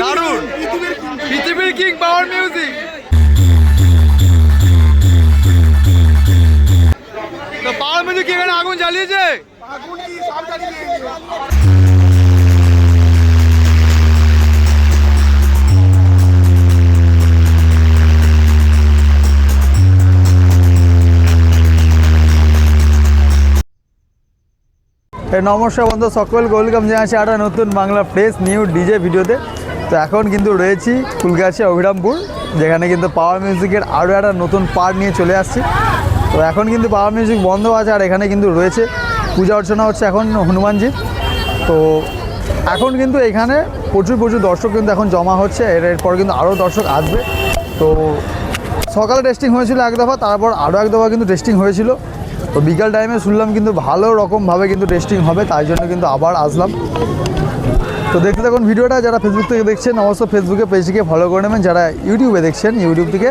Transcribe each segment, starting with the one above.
দারুণ। পৃথিবীর king power music তো পাওয়ার মিউজিক এখানে আগুন জ্বালিয়েছে? এই নমস্কার বন্ধু, সকল ওয়েলকাম জানাচ্ছি একটা নতুন বাংলা ফ্রেশ নিউ ডিজে ভিডিওতে। তো এখন কিন্তু রয়েছি ফুলগাছি অভিরামপুর, যেখানে কিন্তু পাওয়ার মিউজিকের আরও একটা নতুন পার্ট নিয়ে চলে আসছি। তো এখন কিন্তু পাওয়ার মিউজিক বন্ধ আছে আর এখানে কিন্তু রয়েছে। পূজা অর্চনা হচ্ছে এখন হনুমানজি। তো এখন কিন্তু এখানে প্রচুর প্রচুর দর্শক কিন্তু এখন জমা হচ্ছে। এর, এরপর কিন্তু আরও দর্শক আসবে। তো সকালে টেস্টিং হয়েছিল এক দফা, তারপর আরও এক দফা কিন্তু টেস্টিং হয়েছিল। তো বিকাল টাইমে শুনলাম কিন্তু ভালো রকমভাবে কিন্তু টেস্টিং হবে, তাই জন্য কিন্তু আবার আসলাম। তো দেখতে থাকুন ভিডিওটা, যারা ফেসবুক থেকে দেখছেন অবশ্যই ফেসবুকে পেজটিকে ফলো করে নেবেন। যারা ইউটিউবে দেখছেন ইউটিউব থেকে,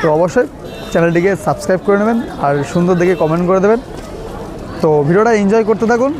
তো অবশ্যই চ্যানেলটিকে সাবস্ক্রাইব করে নেবেন আর সুন্দর দেখে কমেন্ট করে দেবেন। তো ভিডিওটা এনজয় করতে থাকুন।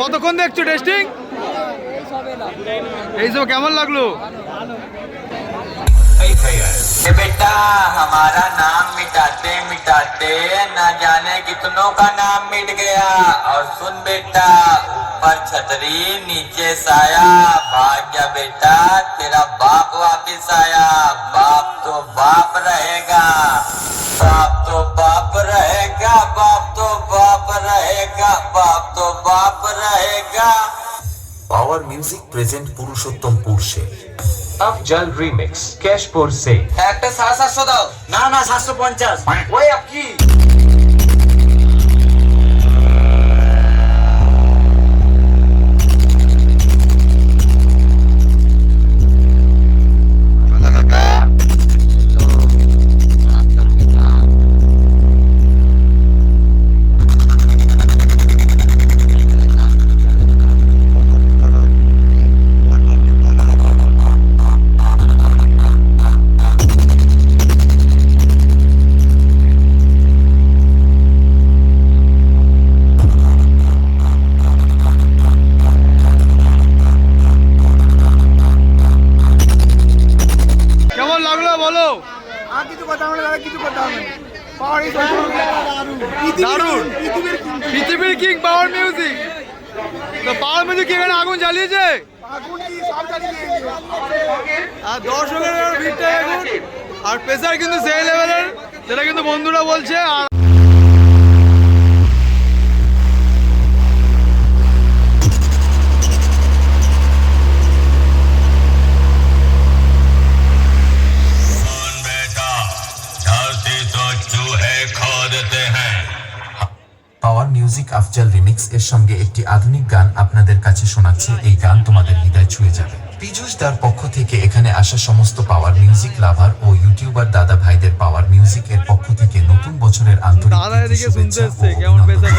কতক্ষণ দেখছো টেস্টিং এইসব কেমন লাগলো ये बेटा हमारा नाम मिटाते मिटाते न जाने कितनों का नाम मिट गया और सुन बेटा ऊपर छतरी नीचे साया भाग जा बेटा तेरा बाप वापिस आया बाप तो बाप रहेगा बाप तो बाप रहेगा बाप तो बाप रहेगा बाप तो बाप रहेगा পাওয়ার মিউজিক প্রেজেন্ট পুরুষোত্তমপুর সে अफजल रिमिक्स कैशपुर से একটা সাড়ে সাতশো দাও না না সাতশো পঞ্চাশ ওই আপনি বলো আর কিছু কথা হবে দাদা কিছু কথা হবে দারুণ। পৃথিবীর কিং পাওয়ার মিউজিক তো পাওয়ার মিউজিক কি এখানে আগুন জ্বালিয়েছে। আর দর্শকের ভিড়টা এখন আর প্রেসার কিন্তু সেই লেভেলের সেটা কিন্তু বন্ধুরা বলছে আর মিউজিক আফজাল রিমিক্স এর সঙ্গে একটি আধুনিক গান আপনাদের কাছে শোনাচ্ছে। এই গান তোমাদের হৃদয় ছুঁয়ে যাবে। পীযুষ দার পক্ষ থেকে এখানে আসা সমস্ত পাওয়ার মিউজিক লাভার ও ইউটিউবার দাদা ভাইদের পাওয়ার মিউজিক এর পক্ষ থেকে নতুন বছরের আন্তরিক শুভেচ্ছা ও অভিনন্দন।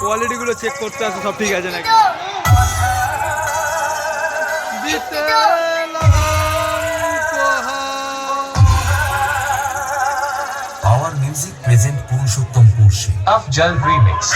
কোয়ালিটি গুলো চেক করতে আসছে সব ঠিক আছে নাকি? মিউজিক প্রেজেন্ট পুরুষোত্তম পুরুষে আফজাল রিমিক্স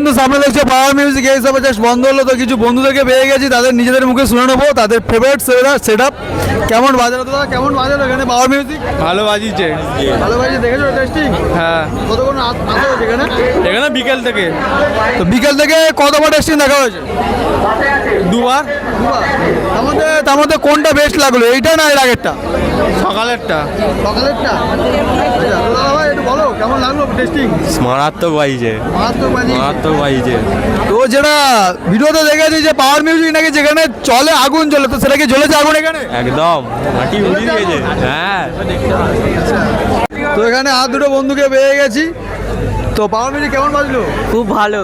কিন্তু সামনে দেখছ পাওয়ার মিউজিক এই সব জাস্ট বন্ধ হলো তো কিছু বন্ধুদেরকে পেয়ে গেছি তাদের নিজেদের মুখে শুনে নেব তাদের ফেভারিট সেট আপ কেমন বাজালো দাদা? কেমন বাজালো এখানে পাওয়ার মিউজিক ভালো বাজিছে। ভালো বাজি দেখেছ টেস্টিং হ্যাঁ। কতক্ষণ এখানে এখানে বিকেল থেকে। তো বিকেল থেকে কতবার টেস্টিং দেখা হয়েছে? দুবার। তার মধ্যে তার মধ্যে কোনটা বেস্ট লাগল? এইটা না এর আগেরটা? সকালেরটা। সকালেরটা? লাগল টেস্টিং মারাত্মক বাজিছে। মারাত্মক বাজি মারাত্মক বাজিছে। তো যেটা ভিডিওতে দেখেছি যে পাওয়ার মিউজিক নাকি যেখানে চলে আগুন জ্বলে তো সেটা কি জ্বলেছে আগুন এখানে? একদম। মাটি উড়িয়ে দিয়েছে। হ্যাঁ। তো এখানে আর দুটো বন্ধুকে পেয়ে গেছি। তো পাওয়ার মিউজিক কেমন বাজলো? খুব ভালো।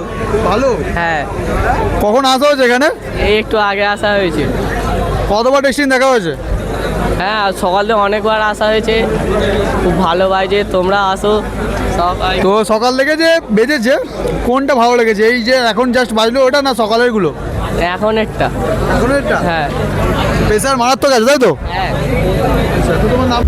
ভালো? হ্যাঁ। কখন আসা হয়েছে এখানে? এই একটু আগে আসা হয়েছে। কতবার টেস্টিং দেখা হয়েছে? হ্যাঁ সকালে অনেকবার আসা হয়েছে। খুব ভালো বাজে। তোমরা আসো। তো সকাল থেকে যে বেজেছে কোনটা ভালো লেগেছে? এই যে এখন জাস্ট বাজলো ওটা না সকালেরগুলো এখন একটা। এখন এটা হ্যাঁ। প্রেসার মারাত্মক আছে তাই তো? হ্যাঁ। আচ্ছা তো তোমার নাম?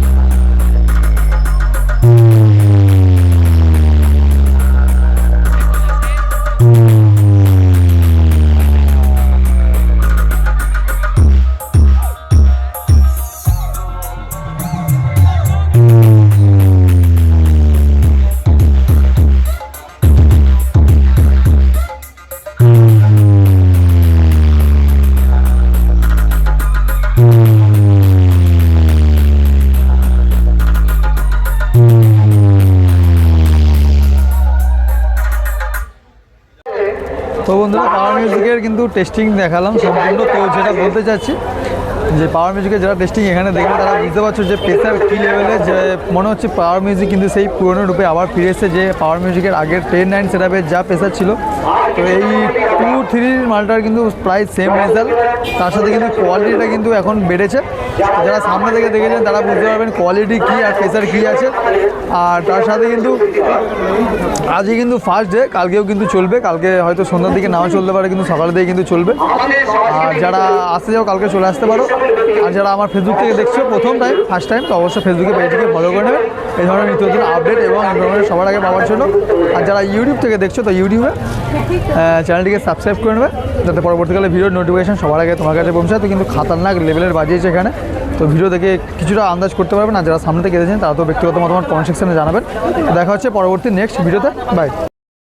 তো বন্ধুরা পাওয়ার মিউজিকের কিন্তু টেস্টিং দেখালাম সম্পূর্ণ তো যেটা বলতে চাচ্ছি যে পাওয়ার মিউজিকের যারা টেস্টিং এখানে দেখবে, তারা বুঝতে পারছ যে প্রেসার কী লেভেলে যে মনে হচ্ছে পাওয়ার মিউজিক কিন্তু সেই পুরনো রূপে আবার ফিরে এসেছে, যে পাওয়ার মিউজিকের আগের টেন নাইন সেটাপের যা প্রেসার ছিল। তো এই টু থ্রির মালটার কিন্তু প্রায় সেম রেজাল্ট তার সাথে কিন্তু কোয়ালিটিটা কিন্তু এখন বেড়েছে। যারা সামনে থেকে দেখেছেন, তারা বুঝতে পারবেন কোয়ালিটি কী আর প্রেসার কী আছে। আর তার সাথে কিন্তু আজকে কিন্তু ফার্স্ট ডে কালকেও কিন্তু চলবে। কালকে হয়তো সন্ধ্যার দিকে নাও চলতে পারে, কিন্তু সকালের দিকে কিন্তু চলবে। আর যারা আসতে যাও কালকে চলে আসতে পারো। আর যারা আমার ফেসবুক থেকে দেখছ প্রথম টাইম ফার্স্ট টাইম তো অবশ্যই ফেসবুকে পেজটিকে ফলো করে নেবে। এই ধরনের নিত্য নতুন আপডেট এবং ইনফরমেশন সবার আগে পাওয়ার জন্য। আর যারা ইউটিউব থেকে দেখছ, তো ইউটিউবে চ্যানেলটিকে সাবস্ক্রাইব করে নেবে। যাতে পরবর্তীকালে ভিডিওর নোটিফিকেশন সবার আগে তোমার কাছে পৌঁছায়। তো কিন্তু খাতারনাক লেভেলের বাজিয়েছে এখানে। তো ভিডিও দেখে কিছুটা আন্দাজ করতে পারবেন। আর যারা সামনে থেকে এসেছেন, তারা তো ব্যক্তিগত মতামত কমেন্ট সেকশনে জানাবেন। দেখা হচ্ছে পরবর্তী নেক্সট ভিডিওতে বাই